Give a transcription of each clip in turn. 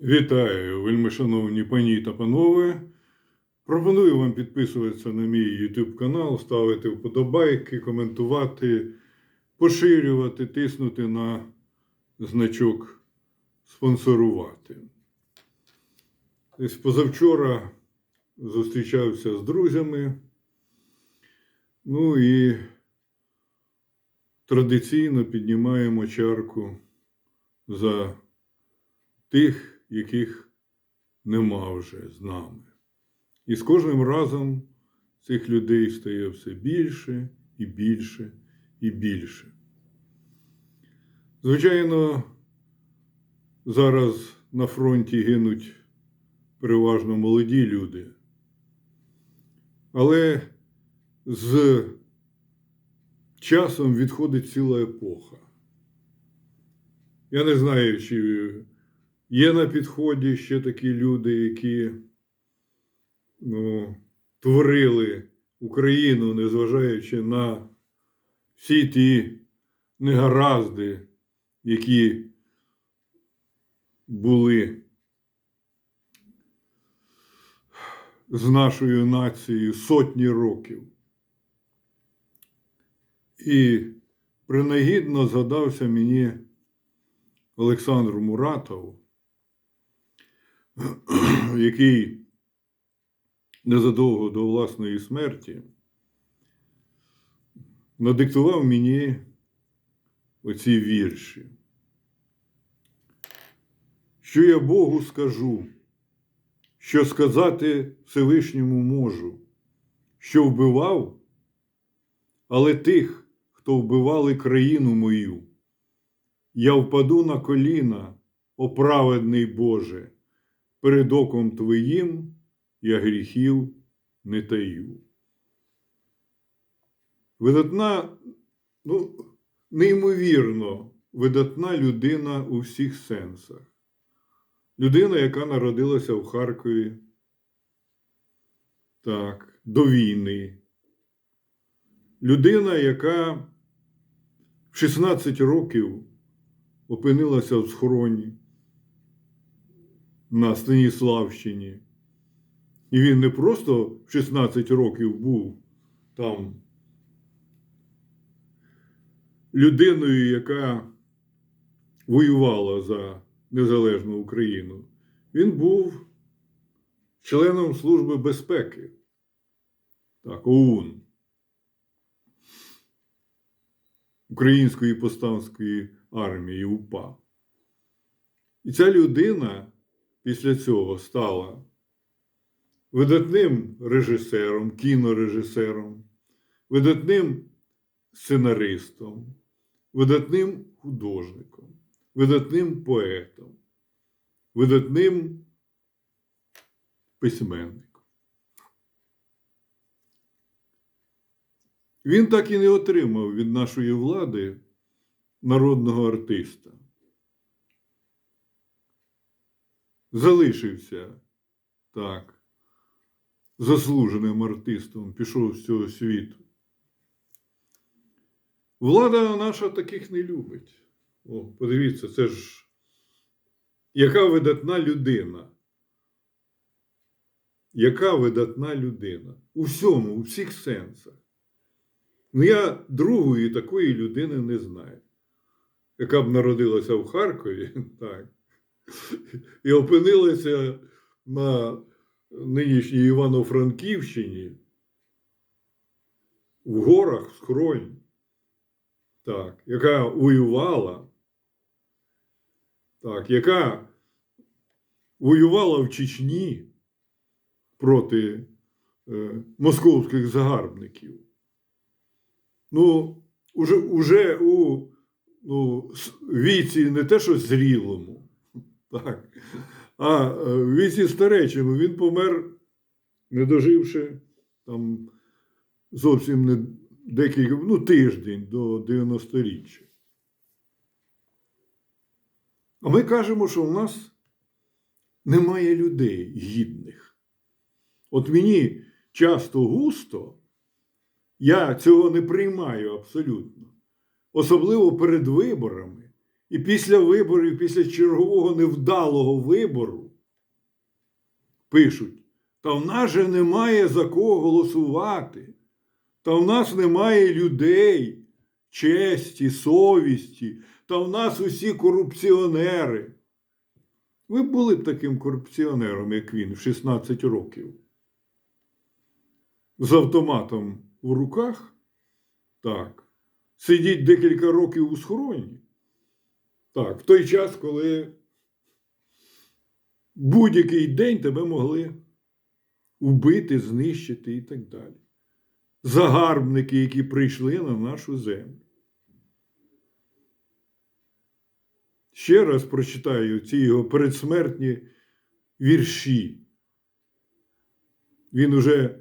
Вітаю, вельмишановні пані та панове. Пропоную вам підписуватися на мій YouTube канал, ставити вподобайки, коментувати, поширювати, тиснути на значок спонсорувати. Десь позавчора зустрічався з друзями. Ну і традиційно піднімаємо чарку за тих, яких нема вже з нами. І з кожним разом цих людей стає все більше і більше і більше. Звичайно, зараз на фронті гинуть переважно молоді люди. Але з часом відходить ціла епоха. Я не знаю, чи Є на підході ще такі люди, які ну, творили Україну, незважаючи на всі ті негаразди, які були з нашою нацією сотні років. І принагідно згадався мені Олександр Муратов який незадовго до власної смерті надиктував мені оці вірші. Що я Богу скажу, що сказати Всевишньому можу, що вбивав, але тих, хто вбивали країну мою, я впаду на коліна, оправедний Боже перед оком твоїм я гріхів не таю. Видатна, ну, неймовірно, видатна людина у всіх сенсах. Людина, яка народилася в Харкові, так, до війни. Людина, яка в 16 років опинилася в схороні на Станіславщині. І він не просто в 16 років був там людиною, яка воювала за незалежну Україну. Він був членом Служби безпеки. Так, ОУН. Української повстанської армії УПА. І ця людина після цього стала видатним режисером, кінорежисером, видатним сценаристом, видатним художником, видатним поетом, видатним письменником. Він так і не отримав від нашої влади народного артиста. Залишився так, заслуженим артистом, пішов з цього світу. Влада наша таких не любить. О, подивіться, це ж яка видатна людина. Яка видатна людина? У всьому, у всіх сенсах. Ну, я другої такої людини не знаю, яка б народилася в Харкові, так, і опинилася на нинішній Івано-Франківщині в горах Схронь, так, яка воювала, так, яка воювала в Чечні проти е, московських загарбників. Ну, уже, уже у ну, віці не те, що зрілому. Так. А е, в віці старечому він помер, не доживши там зовсім не декілька, ну, тиждень до 90-річчя. А ми кажемо, що в нас немає людей гідних. От мені часто густо, я цього не приймаю абсолютно. Особливо перед виборами, І після виборів, після чергового невдалого вибору, пишуть: та в нас же немає за кого голосувати, та в нас немає людей, честі, совісті, та в нас усі корупціонери. Ви були б таким корупціонером, як він, в 16 років. З автоматом в руках. Так. Сидіть декілька років у схороні. Так, в той час, коли будь-який день тебе могли вбити, знищити і так далі. Загарбники, які прийшли на нашу землю. Ще раз прочитаю ці його передсмертні вірші. Він уже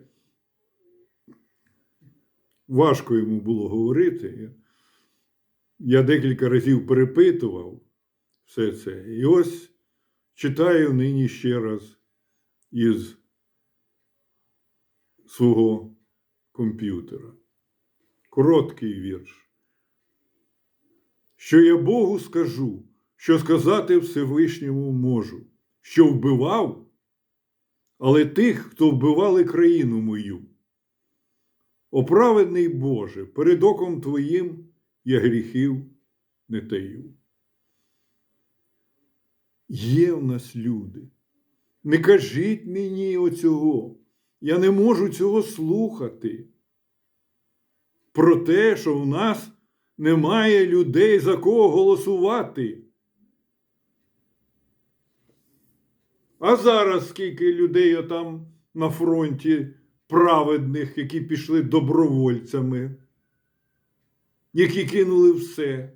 важко йому було говорити. Я декілька разів перепитував все це. І ось читаю нині ще раз із свого комп'ютера. Короткий вірш. Що я Богу скажу, що сказати Всевишньому можу, що вбивав, але тих, хто вбивали країну мою. Оправедний Боже, перед оком Твоїм я гріхів не таю. Є в нас люди. Не кажіть мені оцього. Я не можу цього слухати. Про те, що в нас немає людей, за кого голосувати. А зараз скільки людей отам на фронті праведних, які пішли добровольцями, які кинули все.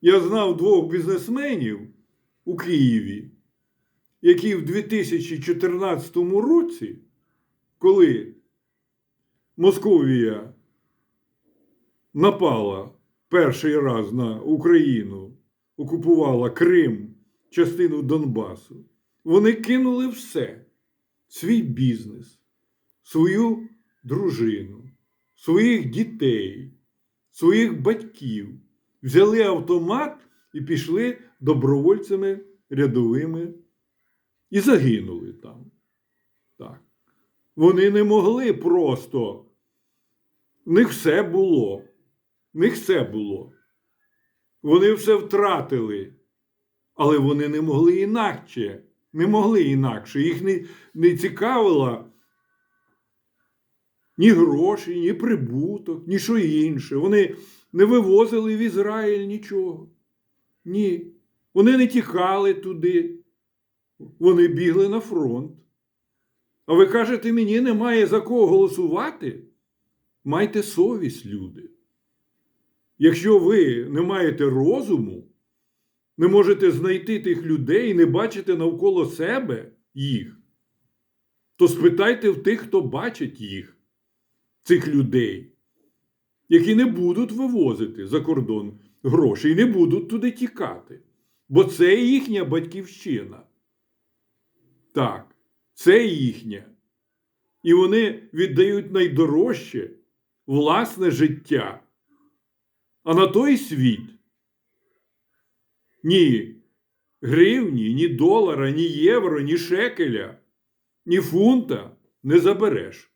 Я знав двох бізнесменів у Києві, які в 2014 році, коли Московія напала перший раз на Україну, окупувала Крим, частину Донбасу, вони кинули все свій бізнес, свою дружину, своїх дітей, своїх батьків, взяли автомат і пішли добровольцями рядовими і загинули там. Так. Вони не могли просто. В них все було. В них все було. Вони все втратили, але вони не могли інакше. Не могли інакше. Їх не, не цікавила ні гроші, ні прибуток, ні що інше. Вони не вивозили в Ізраїль нічого. Ні. Вони не тікали туди. Вони бігли на фронт. А ви кажете, мені немає за кого голосувати? Майте совість, люди. Якщо ви не маєте розуму, не можете знайти тих людей, не бачите навколо себе їх, то спитайте в тих, хто бачить їх, цих людей, які не будуть вивозити за кордон гроші і не будуть туди тікати. Бо це їхня батьківщина. Так, це їхня. І вони віддають найдорожче власне життя. А на той світ ні гривні, ні долара, ні євро, ні шекеля, ні фунта не забереш.